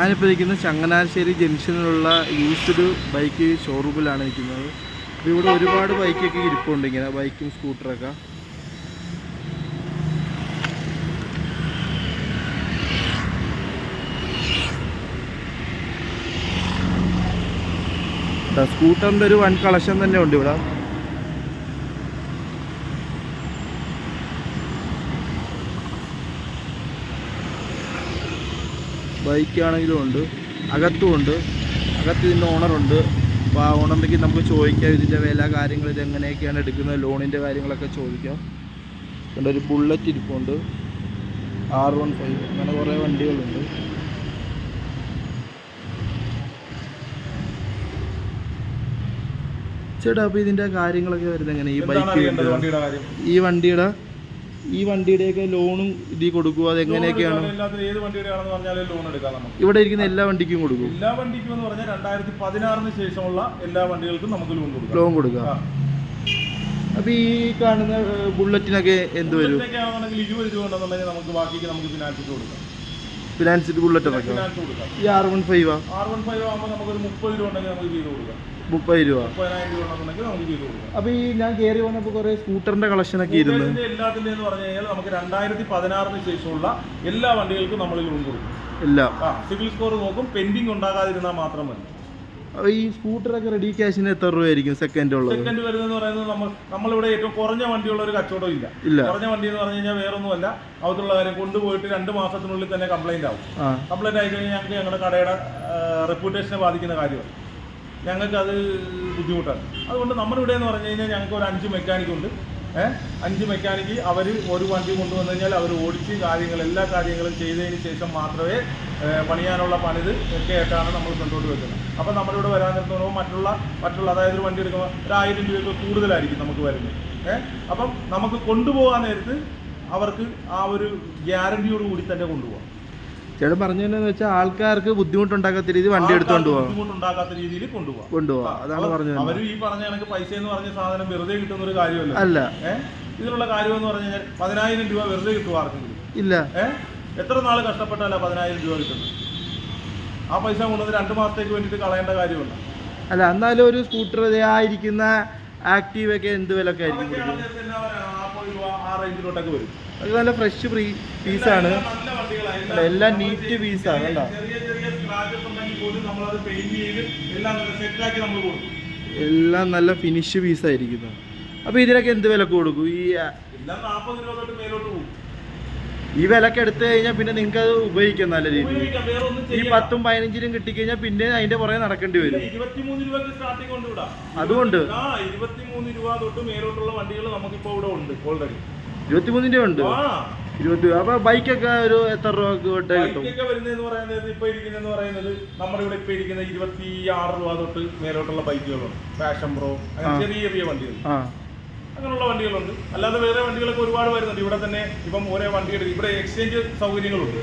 ഞാനിപ്പോൾ ഇരിക്കുന്നത് ചങ്ങനാശ്ശേരി ജംഗ്ഷനിലുള്ള യൂസ്ഡ് ബൈക്ക് ഷോറൂമിലാണ് നിൽക്കുന്നത്. അപ്പോൾ ഇവിടെ ഒരുപാട് ബൈക്കൊക്കെ ഇരിപ്പുണ്ട് ഇങ്ങനെ ബൈക്കും സ്കൂട്ടറൊക്കെ. സ്കൂട്ടറിന്റെ ഒരു വൺ കളക്ഷൻ തന്നെ ഉണ്ട് ഇവിടെ. ബൈക്കാണെങ്കിലും ഉണ്ട് അകത്തും ഉണ്ട് അകത്ത് ഇതിന്റെ ഓണറുണ്ട് അപ്പോൾ ആ ഓണറിലേക്ക് നമുക്ക് ചോദിക്കാം ഇതിന്റെ വില കാര്യങ്ങൾ ഇത് എങ്ങനെയൊക്കെയാണ് എടുക്കുന്നത് ലോണിന്റെ കാര്യങ്ങളൊക്കെ ചോദിക്കാം. പിന്നെ ഒരു ബുള്ളറ്റ് ഇരിപ്പുണ്ട്. ആർ വൺ ഫൈവ് അങ്ങനെ കുറേ വണ്ടികളുണ്ട്. ചേട്ടാ അപ്പോൾ ഇതിന്റെ കാര്യങ്ങളൊക്കെ വരുന്നത് എങ്ങനെ ഈ ബൈക്ക് ഈ വണ്ടിയുടെ ഈ വണ്ടിയുടെയൊക്കെ ലോണും ഇതിൽ കൊടുക്കുക അത് എങ്ങനെയൊക്കെയാണ് ഏത് വണ്ടിയുടെ ആണെന്ന് പറഞ്ഞാൽ ലോൺ എടുക്കാം നമുക്ക് ഇവിടെ ഇരിക്കുന്ന എല്ലാ വണ്ടിക്കും കൊടുക്കും. എല്ലാ വണ്ടിക്കും എന്ന് പറഞ്ഞാൽ രണ്ടായിരത്തി പതിനാറിന് ശേഷമുള്ള എല്ലാ വണ്ടികൾക്കും നമുക്ക് ലോൺ കൊടുക്കാം. ലോൺ കൊടുക്കാം. അപ്പൊ ഈ കാണുന്ന ബുള്ളറ്റിനൊക്കെ എന്ത് വരും? ഇരുപത് രൂപ ഉണ്ടെന്നുണ്ടെങ്കിൽ നമുക്ക് ബാക്കിക്ക് നമുക്ക് ഫിനാൻസ് ഇട്ട് കൊടുക്കാം. ഫിനാൻസ് ബുള്ളറ്റ് ഈ R one five R one five ആകുമ്പോൾ നമുക്ക് ഒരു മുപ്പത് രൂപ ഉണ്ടെങ്കിൽ നമുക്ക് ചെയ്ത് കൊടുക്കാം. മുപ്പത് രൂപ. മുപ്പതിനായിരം രൂപ ഉണ്ടെന്നുണ്ടെങ്കിൽ നമുക്ക് ചെയ്ത് കൊടുക്കാം. അപ്പോൾ ഈ ഞാൻ കയറി വന്നപ്പോൾ കുറേ സ്കൂട്ടറിന്റെ കളക്ഷനൊക്കെ ഇരുന്നു ഇതിന്റെ എല്ലാത്തിന്റെ എന്ന് പറഞ്ഞു കഴിഞ്ഞാൽ നമുക്ക് രണ്ടായിരത്തി പതിനാറിന് ശേഷമുള്ള എല്ലാ വണ്ടികൾക്കും നമ്മൾ ലോൺ കൊടുക്കും. എല്ലാം. ആ സിവിൽ സ്കോർ നോക്കും പെൻഡിങ് ഉണ്ടാകാതിരുന്നാൽ മാത്രം മതി. ഈ സ്കൂട്ടറൊക്കെ റെഡി ക്യാഷിന് എത്ര രൂപയായിരിക്കും സെക്കൻഡ് ഉള്ളത്? സെക്കൻഡ് വരുന്നത് പറയുന്നത് നമ്മൾ നമ്മളിവിടെ ഏറ്റവും കുറഞ്ഞ വണ്ടിയുള്ള ഒരു കച്ചവടം ഇല്ല. ഇല്ല. കുറഞ്ഞ വണ്ടി എന്ന് പറഞ്ഞു കഴിഞ്ഞാൽ വേറൊന്നുമല്ല. അകത്തുള്ള കാര്യം കൊണ്ടുപോയിട്ട് രണ്ട് മാസത്തിനുള്ളിൽ തന്നെ കംപ്ലൈന്റ് ആവും. കംപ്ലൈന്റ് ആയി കഴിഞ്ഞാൽ ഞങ്ങൾക്ക് ഞങ്ങളുടെ കടയുടെ റെപ്യൂട്ടേഷനെ ബാധിക്കുന്ന കാര്യമാണ്. ഞങ്ങൾക്ക് അത് ബുദ്ധിമുട്ടാണ്. അതുകൊണ്ട് നമ്മുടെ ഇവിടെ എന്ന് പറഞ്ഞു കഴിഞ്ഞാൽ ഞങ്ങൾക്ക് ഒരു അഞ്ച് മെക്കാനിക് ഉണ്ട്. അഞ്ച് മെക്കാനിക്ക് അവർ ഒരു വണ്ടി കൊണ്ടുവന്നു കഴിഞ്ഞാൽ അവർ ഓടിച്ച് കാര്യങ്ങൾ എല്ലാ കാര്യങ്ങളും ചെയ്തതിന് ശേഷം മാത്രമേ പണിയാനുള്ള പണിത് ഒക്കെ ആയിട്ടാണ് നമ്മൾ മുന്നോട്ട് വെക്കുന്നത്. അപ്പം നമ്മുടെ ഇവിടെ വരാൻ നിർത്തുമ്പോൾ മറ്റുള്ള മറ്റുള്ള അതായത് ഒരു വണ്ടി എടുക്കുമ്പോൾ ഒരു ആയിരം രൂപയൊക്കെ കൂടുതലായിരിക്കും നമുക്ക് വരുന്നത്. ഏഹ് അപ്പം നമുക്ക് കൊണ്ടുപോകാൻ നേരത്ത് അവർക്ക് ആ ഒരു ഗ്യാരണ്ടിയോട് കൂടി തന്നെ കൊണ്ടുപോകാം ചേട്ടൻ പറഞ്ഞതെന്ന് വെച്ചാൽ ആൾക്കാർക്ക് ബുദ്ധിമുട്ടുണ്ടാക്കാത്ത രീതി വണ്ടി എടുത്തോണ്ട് പോവാം. ബുദ്ധിമുട്ടുണ്ടാക്കാത്ത രീതിയിൽ കൊണ്ടുപോകാം കൊണ്ടുപോവാം. അതാണ് പറഞ്ഞത്. അവരും ഈ പറഞ്ഞ കണക്ക് പൈസ എന്ന് പറഞ്ഞ സാധനം വെറുതെ കിട്ടുന്ന ഒരു കാര്യമല്ല. അല്ല. ഇതിനുള്ള കാര്യം എന്ന് പറഞ്ഞു കഴിഞ്ഞാൽ പതിനായിരം രൂപ വെറുതെ കിട്ടും ആർക്കെങ്കിലും? ഇല്ല. എത്ര നാൾ കഷ്ടപ്പെട്ടാല പതിനായിരം രൂപ കിട്ടുന്നത്? ആ പൈസ കൊണ്ടുവന്ന് രണ്ട് മാസത്തേക്ക് വേണ്ടിയിട്ട് കളയേണ്ട കാര്യമല്ല. അല്ല എന്നാലും ഒരു സ്കൂട്ടർ ആയിരിക്കുന്ന ആക്റ്റീവ് ഒക്കെ എന്ത് വിലക്ക് ആയിരിക്കും അതൊക്കെയാണ് കൊടുക്കുന്നത്? നേരത്തെ എന്നാ പറയാ, നാൽപ്പത് രൂപ ആ അത് നല്ല ഫ്രഷ് പീസാണ് നല്ല എല്ലാം നീറ്റ് പീസ് പെയിന്റ് ചെയ്ത് എല്ലാം നല്ല ഫിനിഷ് പീസായിരിക്കുന്നത് അപ്പോൾ ഇതിനൊക്കെ എന്ത് വിലക്ക് കൊടുക്കും? ഈ ഈ വിലക്ക് എടുത്തു കഴിഞ്ഞാൽ പിന്നെ നിങ്ങൾക്ക് അത് ഉപയോഗിക്കാം നല്ല രീതിയിൽ. ഈ. പത്തും പതിനഞ്ചിനും കിട്ടിക്കഴിഞ്ഞാൽ പിന്നെ അതിന്റെ പുറകെ നടക്കേണ്ടി വരും. അതുകൊണ്ട്? ഇരുപത്തിമൂന്ന് രൂപ തൊട്ട് മേലോട്ടുള്ള വണ്ടികൾ നമുക്കിപ്പോ ഇവിടെ ഉണ്ട് ഓൾറെഡി ഇരുപത്തിമൂന്നിന്റെ ഉണ്ട്? ആ ഇരുപത്തി അപ്പൊ ബൈക്കൊക്കെ ഒരു എത്ര രൂപ തൊട്ട് കിട്ടും? ബൈക്കൊക്കെ വരുന്നതെന്ന് പറയുന്നത് ഇപ്പൊ ഇരിക്കുന്നതെന്ന് പറയുന്നത് നമ്മുടെ ഇവിടെ ഇപ്പൊ ഇരിക്കുന്ന ഇരുപത്തി ആറ് രൂപ തൊട്ട് മേലോട്ടുള്ള ബൈക്കുകളുണ്ട് ഫാഷൻ പ്രോ അങ്ങനെ ചെറിയ ചെറിയ വണ്ടികൾ. അങ്ങനെയുള്ള വണ്ടികളുണ്ട്. അല്ലാതെ വേറെ വണ്ടികളൊക്കെ ഒരുപാട് വരുന്നുണ്ട്. ഇവിടെ തന്നെ ഇപ്പം ഓരോ വണ്ടിയുടെ ഇവിടെ എക്സ്ചേഞ്ച് സൗകര്യങ്ങളുണ്ട്.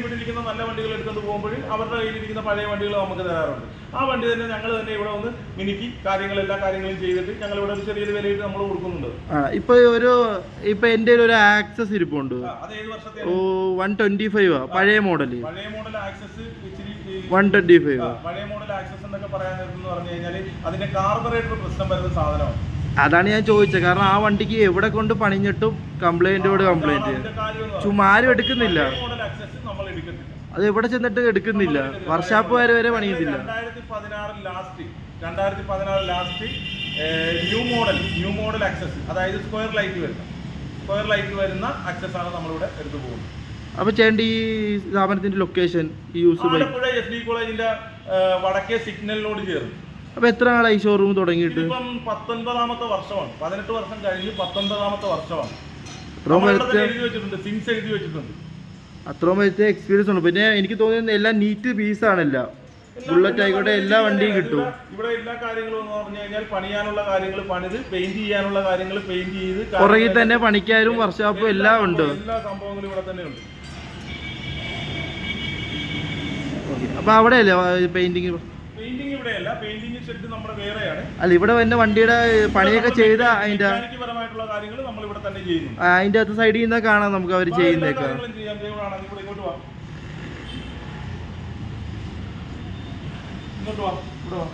ഇവിടെ ഇരിക്കുന്ന നല്ല വണ്ടികൾ എടുത്തുകൊണ്ട് പോകുമ്പോൾ അവരുടെ കയ്യിലിരിക്കുന്ന പഴയ വണ്ടികൾ നമുക്ക് തരാറുണ്ട്. ആ വണ്ടി തന്നെ ഞങ്ങൾ തന്നെ ഇവിടെ വന്ന് മിനുക്കി കാര്യങ്ങൾ എല്ലാ കാര്യങ്ങളും ചെയ്തിട്ട് ഞങ്ങൾ ഇവിടെ ഒരു ചെറിയൊരു വിലയിട്ട് നമ്മൾ കൊടുക്കുന്നുണ്ട്. ഇപ്പൊ ഒരു ഇപ്പൊ എന്റെ ഒരു ആക്സസ് ഇരിപ്പുണ്ട്. ഓ വൺ ട്വന്റി ഫൈവ് പഴയ മോഡൽ പഴയ model access one twenty five പഴയ മോഡൽ ആക്സസ് എന്നൊക്കെ പറയാൻ നേരത്തെന്ന് പറഞ്ഞു കഴിഞ്ഞാൽ അതിന്റെ കാർബറേറ്റർ പ്രശ്നം വരുന്ന സാധനമാണ്. അതാണ് ഞാൻ ചോദിച്ചത്. കാരണം ആ വണ്ടിക്ക് എവിടെ കൊണ്ട് പണിഞ്ഞിട്ടും കംപ്ലൈന്റോട് കംപ്ലൈന്റ് അതിന്റെ കാര്യം എന്ന് ചുമ്മാ ആരും എടുക്കുന്നില്ല. അത് എവിടെ ചെന്നിട്ട് എടുക്കുന്നില്ല. വർഷാപ്പ് വരെ വരെ പണിയുന്നില്ല. രണ്ടായിരത്തി പതിനാറ് ലാസ്റ്റ് രണ്ടായിരത്തി പതിനാറ് last new model new model access അതായത് സ്ക്വയർ ലൈറ്റ് വരുന്ന സ്ക്വയർ ലൈറ്റ് വരുന്ന ആക്സസ് ആണ് നമ്മളിവിടെ എടുത്തു പോകുന്നത്. അപ്പൊ ചേണ്ടി ഈ സ്ഥാപനത്തിന്റെ ലൊക്കേഷൻ ഈ യൂസ് ആലപ്പുഴ എസ് ഡി കോളേജിന്റെ വടക്കേ സിഗ്നലിനോട് ചേർന്ന്. അപ്പൊ എത്ര നാളായി ഷോറൂം തുടങ്ങിയിട്ട്? ഇപ്പം പത്തൊൻപതാമത്തെ വർഷമാണ്. പതിനെട്ട് വർഷം കഴിഞ്ഞ് പത്തൊൻപതാമത്തെ വർഷമാണ്. എഴുതി വെച്ചിട്ടുണ്ട് സിൻസ് എഴുതി വെച്ചിട്ടുണ്ട്. അത്രയും എക്സ്പീരിയൻസ് ഉണ്ട് പിന്നെ എനിക്ക് തോന്നുന്നത് എല്ലാം നീറ്റ് പീസാണല്ല ബുള്ളറ്റ് ആയിക്കോട്ടെ എല്ലാ വണ്ടിയും കിട്ടും. ഇവിടെ- എല്ലാ കാര്യങ്ങളും എന്ന് പറഞ്ഞു കഴിഞ്ഞാൽ പണിയാനുള്ള കാര്യങ്ങൾ പണിത് പെയിന്റ് ചെയ്യാനുള്ള കാര്യങ്ങൾ പെയിന്റ് ചെയ്ത് പുറകിൽ തന്നെ പണിക്കാരും വർക്ക്ഷോപ്പും എല്ലാം ഉണ്ട്. എല്ലാ സംഭവങ്ങളും ഇവിടെ തന്നെ ഉണ്ട്. അപ്പൊ അവിടെ അല്ലേ പെയിന്റിങ് പെയിന്റിംഗ് ഇവിടെയല്ല. പെയിന്റിംഗ് ഷെഡ് നമ്മുടെ വേറെയാണ്. അല്ല ഇവിടെ വന്ന വണ്ടിയുടെ പണിയൊക്കെ ചെയ്ത അതിന്റെ പരമായിട്ടുള്ള കാര്യങ്ങൾ നമ്മൾ ഇവിടെ തന്നെ ചെയ്യുന്നു അതിന്റെ അകത്ത് സൈഡിൽ നിന്ന് കാണാം നമുക്ക് അവർ ചെയ്യുന്നേക്ക ചെയ്യുന്നേക്കാം കാര്യങ്ങളും ചെയ്യാം. ദൈവമാണെങ്കിൽ ഇങ്ങോട്ട് വാ. ഇങ്ങോട്ട് വാ. ഇവിടെ വാ.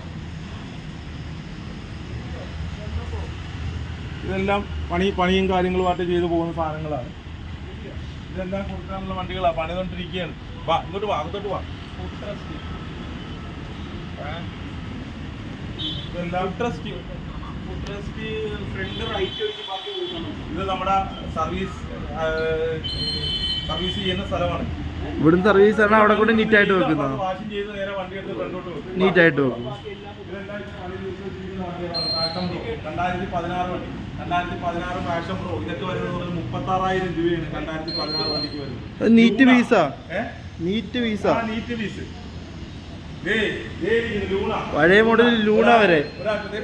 ഇതെല്ലാം പണി പണിയും കാര്യങ്ങളുമായിട്ട് ചെയ്തു പോകുന്ന സാധനങ്ങളാണ്. ഇതെല്ലാം കൊടുക്കാനുള്ള വണ്ടികളാണ് പണിതുകൊണ്ടിരിക്കുകയാണ് വാ ഇങ്ങോട്ട് വാ അങ്ങോട്ട് വാ ഏ? ഇതെല്ലാം ഫ്രണ്ട് റൈറ്റ് വെച്ച് ബാക്കി കൊടുക്കണം ഇത് നമ്മുടെ സർവീസ് സർവീസ് ചെയ്യുന്ന സ്ഥലമാണ്. ഇവിടുന്ന് സർവീസ് ആണ് അവിടെ കൂടെ നീറ്റ് ആയിട്ട് വെക്കുന്നത് നീറ്റ് ആയിട്ട് നേരെ വണ്ടി ഫ്രണ്ടോട്ട് വെക്കും. രണ്ടായിരത്തി പതിനാറ് വണ്ടി. രണ്ടായിരത്തി പതിനാറ് ഫാഷൻ പ്രോ ഇതൊക്കെ വരുന്നത് മുപ്പത്താറായിരം രൂപയാണ് രണ്ടായിരത്തി പതിനാറ് വണ്ടിക്ക് വരുന്നത്. അത് നീറ്റ് വീസാ നീറ്റ് വീസാ ആ, നീറ്റ് പീസ് ദേ, ദേ ഇരിക്കുന്നു, ലൂണ. പഴയ മോഡൽ ലൂണ വരെ.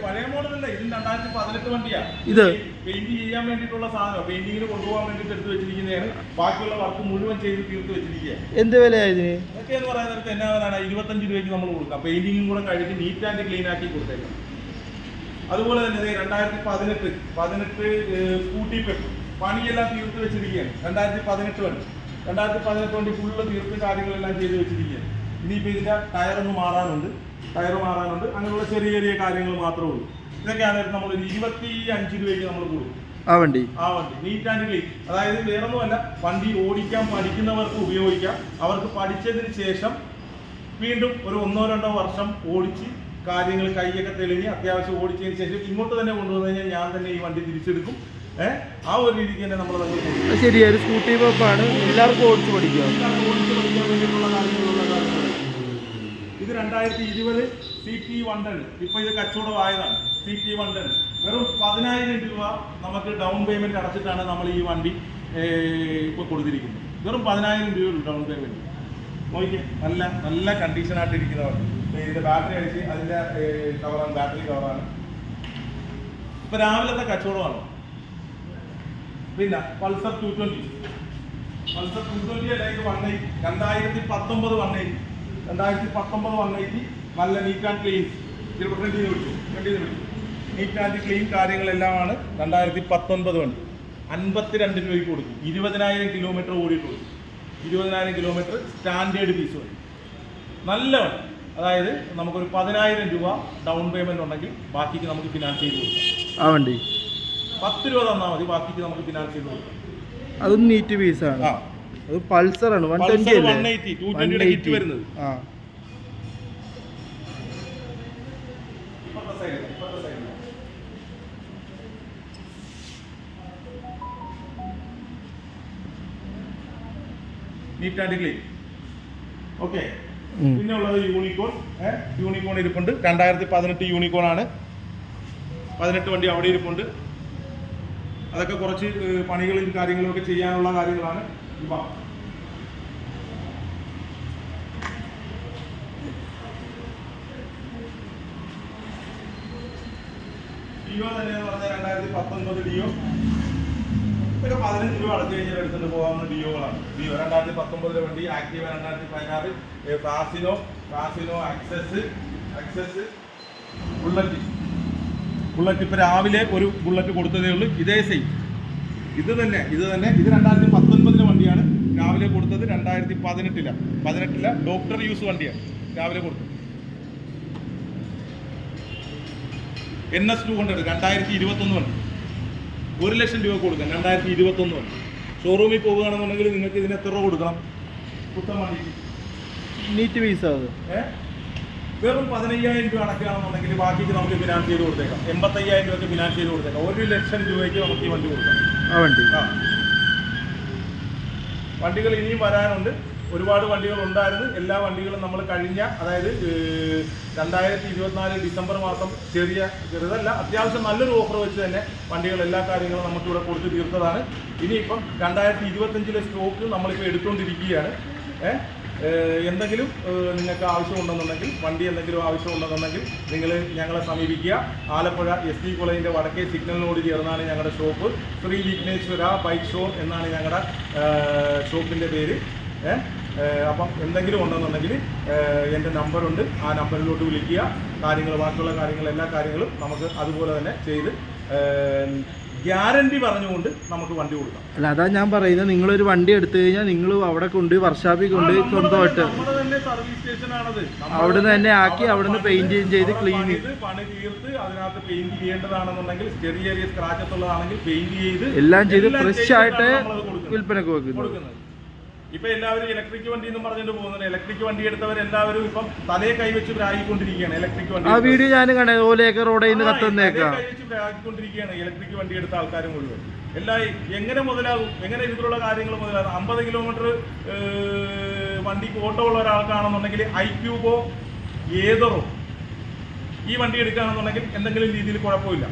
പഴയ മോഡലല്ല ഇത് രണ്ടായിരത്തി പതിനെട്ട് വണ്ടിയാ. ഇത്? പെയിന്റ് ചെയ്യാൻ വേണ്ടിയിട്ടുള്ള സാധനം. പെയിന്റിങ്ങിന് കൊണ്ടുപോകാൻ വേണ്ടിയിട്ട് എടുത്ത് വെച്ചിരിക്കുന്നതാണ്. ബാക്കിയുള്ള വർക്ക് മുഴുവൻ ചെയ്ത് തീർത്ത് വെച്ചിരിക്കുക. എന്ത് വിലയായതിന് ഇതൊക്കെ എന്ന് പറയുന്നത് എന്നാ വിലയാണ്? ഇരുപത്തഞ്ച് രൂപയ്ക്ക് നമ്മൾ കൊടുക്കാം. പെയിന്റിങ്ങും കൂടെ കഴിഞ്ഞ് നീറ്റ് ആൻഡ് ക്ലീൻ ആക്കി കൊടുത്തേക്കാം. അതുപോലെ തന്നെ രണ്ടായിരത്തി പതിനെട്ട് പതിനെട്ട് സ്കൂട്ടി പെപ്പ് പണിയെല്ലാം തീർത്ത് വെച്ചിരിക്കുകയാണ്. രണ്ടായിരത്തി പതിനെട്ട് വണ്ടി. രണ്ടായിരത്തി പതിനെട്ട് വണ്ടി ഫുള്ള് തീർത്ത് കാര്യങ്ങളെല്ലാം ചെയ്ത് വെച്ചിരിക്കുകയാണ്. ഇനിയിപ്പോൾ ഇതിന്റെ ടയറൊന്ന് ഒന്ന് മാറാനുണ്ട്. ടയർ മാറാനുണ്ട്. അങ്ങനെയുള്ള ചെറിയ ചെറിയ കാര്യങ്ങൾ മാത്രമേ ഉള്ളൂ. ഇതൊക്കെയാണ് നമ്മൾ ഒരു ഇരുപത്തി അഞ്ച് രൂപയ്ക്ക് നമ്മൾ കൊടുക്കും. ആ വണ്ടി? ആ വണ്ടി. നീറ്റ് ആൻഡ് ക്ലീൻ അതായത് വേറൊന്നുമല്ല. വണ്ടി ഓടിക്കാൻ പഠിക്കുന്നവർക്ക് ഉപയോഗിക്കാം. അവർക്ക് പഠിച്ചതിന് ശേഷം വീണ്ടും ഒരു ഒന്നോ രണ്ടോ വർഷം ഓടിച്ച് കാര്യങ്ങൾ കൈയൊക്കെ തെളിഞ്ഞ് അത്യാവശ്യം ഓടിച്ചതിന് ശേഷം ഇങ്ങോട്ട് തന്നെ കൊണ്ടുവന്നു കഴിഞ്ഞാൽ ഞാൻ തന്നെ ഈ വണ്ടി തിരിച്ചെടുക്കും. ഏഹ് ആ ഒരു രീതിക്ക് തന്നെ നമ്മൾ ശരി ഒരു സ്കൂട്ടി പമ്പാണ് എല്ലാവർക്കും ഓടിച്ച് പഠിക്കുക ഓടിച്ച് പഠിക്കാൻ വേണ്ടിയിട്ടുള്ള കാര്യങ്ങളുള്ള കാര്യങ്ങൾ ഇത് രണ്ടായിരത്തി ഇരുപത് സി ടി വൺ ടെൻ ഇപ്പൊ ഇത് കച്ചവടമായതാണ് സി ടി വൺ ടെൻ വെറും പതിനായിരം രൂപ നമുക്ക് ഡൗൺ പേയ്മെന്റ് അടച്ചിട്ടാണ് നമ്മൾ ഈ വണ്ടി ഇപ്പൊ കൊടുത്തിരിക്കുന്നത്. വെറും പതിനായിരം രൂപ ഡൗൺ പേയ്മെന്റ് നോക്കി നല്ല നല്ല കണ്ടീഷനായിട്ട് ഇരിക്കുന്ന വണ്ടി. ദേ ഇതിന്റെ ബാറ്ററി അടിച്ച് അതിന്റെ കവറാണ് ബാറ്ററി കവറാണ് ഇപ്പൊ രാവിലത്തെ കച്ചവടമാണ്. പിന്നെ Pulsar two twenty Pulsar two twenty അല്ലെങ്കിൽ വൺ രണ്ടായിരത്തി പത്തൊമ്പത് വൺ രണ്ടായിരത്തി പത്തൊമ്പത് വന്നേക്ക് നല്ല നീറ്റ് ആൻഡ് ക്ലീൻ ഇരുപത്തിരണ്ടിന് വിളിച്ചു രണ്ടിന് വിളിച്ചു നീറ്റ് ആൻഡ് ക്ലീൻ കാര്യങ്ങളെല്ലാമാണ് രണ്ടായിരത്തി പത്തൊൻപത് വണ്ടി അൻപത്തിരണ്ട് രൂപയ്ക്ക് കൊടുക്കും. ഇരുപതിനായിരം കിലോമീറ്റർ ഓടിയിട്ടുള്ളൂ ഇരുപതിനായിരം കിലോമീറ്റർ സ്റ്റാൻഡേർഡ് പീസ് വണ്ടി നല്ല വണ്ടി അതായത് നമുക്കൊരു പതിനായിരം രൂപ ഡൗൺ പേയ്മെന്റ് ഉണ്ടെങ്കിൽ ബാക്കിക്ക് നമുക്ക് ഫിനാൻസ് ചെയ്ത് കൊടുക്കാം. ആ വണ്ടി. പത്ത് രൂപ തന്നാൽ മതി ബാക്കിക്ക് നമുക്ക് ഫിനാൻസ് ചെയ്ത് കൊടുക്കാം. അതും നീറ്റ് പീസാണ് ആ. അത് പൾസറാണ് വൺ ട്വന്റി അല്ലേ? 180, 220 യുടെ kit വരുന്നത്. ആ. Neat and clean okay. പിന്നെ ഉള്ളത് യൂണിക്കോൺ യൂണിക്കോൺ ഇരിപ്പുണ്ട്. രണ്ടായിരത്തി പതിനെട്ട് യൂണിക്കോൺ ആണ്. പതിനെട്ട് വണ്ടി അവിടെ ഇരിപ്പുണ്ട്. അതൊക്കെ കുറച്ച് പണികളും കാര്യങ്ങളും ഒക്കെ ചെയ്യാനുള്ള കാര്യങ്ങളാണ്. ഇവ ഡിയോ തന്നെ പറഞ്ഞാൽ രണ്ടായിരത്തി പത്തൊൻപത് ഡിയോ. പതിനഞ്ച് രൂപ അടച്ചു കഴിഞ്ഞാൽ എടുത്തിട്ട് പോകാവുന്ന ഡിയോകളാണ്. ഡിയോ രണ്ടായിരത്തി പത്തൊമ്പതിലെ വണ്ടി ആക്റ്റീവ രണ്ടായിരത്തി പതിനാറ്. Fascino Fascino Access Access Bullet Bullet ഇപ്പൊ രാവിലെ ഒരു ബുള്ളറ്റ് കൊടുത്തതേ ഉള്ളൂ. ഇതേ സെയിം ഇത് തന്നെ ഇത് തന്നെ ഇത് രണ്ടായിരത്തി രാവിലെ കൊടുത്തത് രണ്ടായിരത്തി പതിനെട്ടില പതിനെട്ടില ഡോക്ടർ യൂസ് വണ്ടിയാണ് രാവിലെ കൊടുത്തത്. എൻ എസ് ടു ഹൺഡ്രഡ് രണ്ടായിരത്തി ഇരുപത്തൊന്ന് വണ്ടി ഒരു ലക്ഷം രൂപ കൊടുക്കാം. രണ്ടായിരത്തി ഇരുപത്തൊന്ന് വണ്ടി ഷോറൂമിൽ പോവുകയാണെന്നുണ്ടെങ്കിൽ നിങ്ങൾക്ക് ഇതിന് എത്ര രൂപ കൊടുക്കണം? നീറ്റ് പീസ് അത്? വെറും പതിനയ്യായിരം രൂപ അടക്കുകയാണെന്നുണ്ടെങ്കിൽ ബാക്കിക്ക് നമുക്ക് ഫിനാൻസ് ചെയ്ത് കൊടുത്തേക്കാം. എൺപത്തയ്യായിരം രൂപയ്ക്ക് ഫിനാൻസ് ചെയ്ത് കൊടുത്തേക്കാം. ഒരു ലക്ഷം രൂപയ്ക്ക് നമുക്ക് ഈ വണ്ടി കൊടുക്കാം. ആ വണ്ടി. ആ. വണ്ടികൾ ഇനിയും വരാനുണ്ട്. ഒരുപാട് വണ്ടികൾ ഉണ്ടായിരുന്നു. എല്ലാ വണ്ടികളും നമ്മൾ കഴിഞ്ഞ അതായത് രണ്ടായിരത്തി ഇരുപത്തിനാല് ഡിസംബർ മാസം ചെറിയ ചെറുതല്ല അത്യാവശ്യം നല്ലൊരു ഓഫർ വെച്ച് തന്നെ വണ്ടികൾ എല്ലാ കാര്യങ്ങളും നമുക്കിവിടെ കൊടുത്തു തീർത്തതാണ്. ഇനിയിപ്പം രണ്ടായിരത്തി ഇരുപത്തഞ്ചിലെ സ്റ്റോക്ക് നമ്മളിപ്പോൾ എടുത്തുകൊണ്ടിരിക്കുകയാണ് എന്തെങ്കിലും നിങ്ങൾക്ക് ആവശ്യമുണ്ടെന്നുണ്ടെങ്കിൽ വണ്ടി എന്തെങ്കിലും ആവശ്യമുണ്ടെന്നുണ്ടെങ്കിൽ നിങ്ങൾ ഞങ്ങളെ സമീപിക്കുക. ആലപ്പുഴ എസ് ഡി കോളേജിന്റെ വടക്കേ സിഗ്നലിനോട് ചേർന്നാണ് ഞങ്ങളുടെ shop. Shri Vighneshwara bike show എന്നാണ് ഞങ്ങളുടെ ഷോപ്പിന്റെ പേര്. അപ്പം എന്തെങ്കിലും ഉണ്ടെന്നുണ്ടെങ്കിൽ എന്റെ നമ്പറുണ്ട്. ആ നമ്പറിലോട്ട് വിളിക്കുക. കാര്യങ്ങൾ ബാക്കിയുള്ള കാര്യങ്ങൾ എല്ലാ കാര്യങ്ങളും നമുക്ക് അതുപോലെ തന്നെ ചെയ്ത് ഗ്യാരണ്ടി പറഞ്ഞുകൊണ്ട് നമുക്ക് വണ്ടി കൊടുക്കാം. അല്ല അതാ ഞാൻ പറയുന്നത്. നിങ്ങൾ ഒരു വണ്ടി എടുത്തു കഴിഞ്ഞാൽ നിങ്ങൾ അവിടെ കൊണ്ട് വർഷാപ്പിൽ കൊണ്ട് സ്വന്തമായിട്ട് അവിടെ തന്നെ സർവീസ് അവിടുന്ന് തന്നെ ആക്കി അവിടെ അവിടുന്ന് പെയിന്റ് ചെയ്ത് ക്ലീൻ ചെയ്ത്. പണി തീർത്ത് അതിനകത്ത് പെയിന്റ് ചെയ്യേണ്ടതാണെന്നുണ്ടെങ്കിൽ ചെറിയ ചെറിയ സ്ക്രാച്ചസ് ഉള്ളതാണെങ്കിൽ പെയിന്റ് ചെയ്ത് എല്ലാം ചെയ്ത് ഫ്രഷ് ആയിട്ട്. വിൽപ്പനക്ക് വെക്കുന്നു കൊടുക്കുന്നത്. ഇപ്പൊ എല്ലാവരും ഇലക്ട്രിക് വണ്ടി എന്ന് പറഞ്ഞിട്ട് പോകുന്നുണ്ട്. ഇലക്ട്രിക് വണ്ടി എടുത്തവർ എല്ലാവരും ഇപ്പം തലയെ കൈവച്ച് പ്രായിക്കൊണ്ടിരിക്കുകയാണ് ഇലക്ട്രിക് വണ്ടി ആ വീഡിയോ ഞാൻ കണ്ടത് ഓലയൊക്കെ റോഡിൽ നിന്ന് കത്തുന്നേക്കാം. കൈവച്ച് പ്രായിക്കൊണ്ടിരിക്കുകയാണ് ഇലക്ട്രിക് വണ്ടി എടുത്ത ആൾക്കാരും മുഴുവൻ. എല്ലാ എങ്ങനെ മുതലാകും എങ്ങനെ ഇതിലുള്ള കാര്യങ്ങൾ മുതലാകും അമ്പത് കിലോമീറ്റർ വണ്ടി ഓട്ടോ ഉള്ള ഒരാൾക്കാണെന്നുണ്ടെങ്കിൽ ഐ ക്യൂബോ ഏതറോ ഈ വണ്ടി എടുക്കുകയാണെന്നുണ്ടെങ്കിൽ എന്തെങ്കിലും രീതിയിൽ കുഴപ്പമില്ല.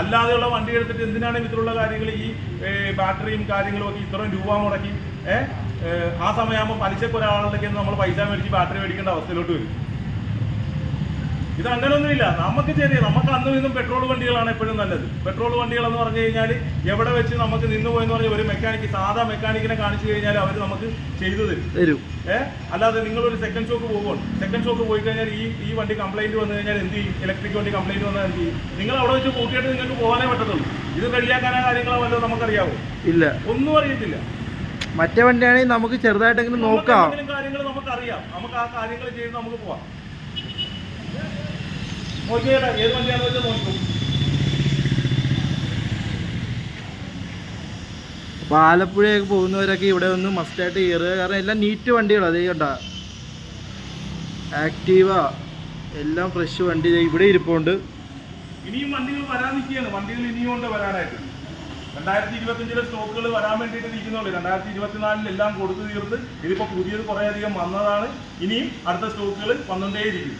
അല്ലാതെയുള്ള വണ്ടി എടുത്തിട്ട് എന്തിനാണ് ഇതിലുള്ള കാര്യങ്ങൾ ഈ ബാറ്ററിയും കാര്യങ്ങളും ഒക്കെ ഇത്രയും രൂപ മുടക്കി ഏ, ഏ, ആ സമയമാകുമ്പോൾ പലിശക്ക് ഒരാളുടെ നമ്മൾ പൈസ മേടിച്ച് ബാറ്ററി മേടിക്കേണ്ട അവസ്ഥയിലോട്ട് വരും. ഇത് അങ്ങനെയൊന്നുമില്ല നമുക്ക് ചെറിയ നമുക്ക് അന്നും നിന്നും പെട്രോൾ വണ്ടികളാണ് എപ്പോഴും നല്ലത്. പെട്രോൾ വണ്ടികൾ എന്ന് പറഞ്ഞു കഴിഞ്ഞാൽ എവിടെ വെച്ച് നമുക്ക് നിന്ന് പോയെന്ന് പറഞ്ഞാൽ ഒരു മെക്കാനിക്ക് സാധാ മെക്കാനിക്കിനെ കാണിച്ചു കഴിഞ്ഞാൽ അവർ നമുക്ക് ചെയ്തു തരും. തരും. ഏ? അല്ലാതെ നിങ്ങളൊരു സെക്കൻഡ് ഷോക്ക് പോകുമ്പോൾ സെക്കൻഡ് ഷോക്ക് പോയി കഴിഞ്ഞാൽ ഈ ഈ വണ്ടി കംപ്ലൈന്റ് വന്നു കഴിഞ്ഞാൽ എന്ത് ചെയ്യും? ഇലക്ട്രിക് വണ്ടി കംപ്ലൈന്റ് വന്നാൽ എന്ത് ചെയ്യും? നിങ്ങൾ അവിടെ വെച്ച് കൂട്ടിയിട്ട് നിങ്ങൾക്ക് പോകാനേ പറ്റത്തുള്ളൂ. ഇത് റെഡിയാക്കാനാ കാര്യങ്ങളോ വല്ലതും നമുക്കറിയാവോ? ഇല്ല. ഒന്നും അറിയത്തില്ല. മറ്റേ വണ്ടിയാണെങ്കിൽ നമുക്ക് ചെറുതായിട്ടെങ്കിലും നോക്കാം. കാര്യങ്ങൾ നമുക്കറിയാം. നമുക്ക് ആ കാര്യങ്ങൾ ചെയ്ത് നമുക്ക് പോവാം. നോക്കിയേട്ടാ ഏത് വണ്ടിയാണെന്ന് വെച്ചാൽ നോക്കൂ. അപ്പോൾ ആലപ്പുഴയൊക്കെ പോകുന്നവരൊക്കെ ഇവിടെ ഒന്ന് മസ്റ്റായിട്ട് കയറുക. കാരണം എല്ലാം നീറ്റ് വണ്ടികളാണ് അതേ കണ്ട? ആക്റ്റീവ എല്ലാം ഫ്രഷ് വണ്ടി. ഇവിടെ ഇരിപ്പുണ്ട്. ഇനിയും വണ്ടികൾ വരാൻ നിൽക്കുകയാണ്. വണ്ടികൾ ഇനിയും കൊണ്ട് വരാനായിട്ട്. രണ്ടായിരത്തി ഇരുപത്തിയഞ്ചിലെ സ്റ്റോക്കുകൾ വരാൻ വേണ്ടിയിട്ട് ഇരിക്കുന്നുള്ളൂ. രണ്ടായിരത്തി ഇരുപത്തിനാലിൽ എല്ലാം കൊടുത്തു തീർത്ത് ഇതിപ്പോൾ പുതിയത് കുറേയധികം വന്നതാണ്. ഇനിയും അടുത്ത സ്റ്റോക്കുകൾ വന്നുകൊണ്ടേയിരിക്കും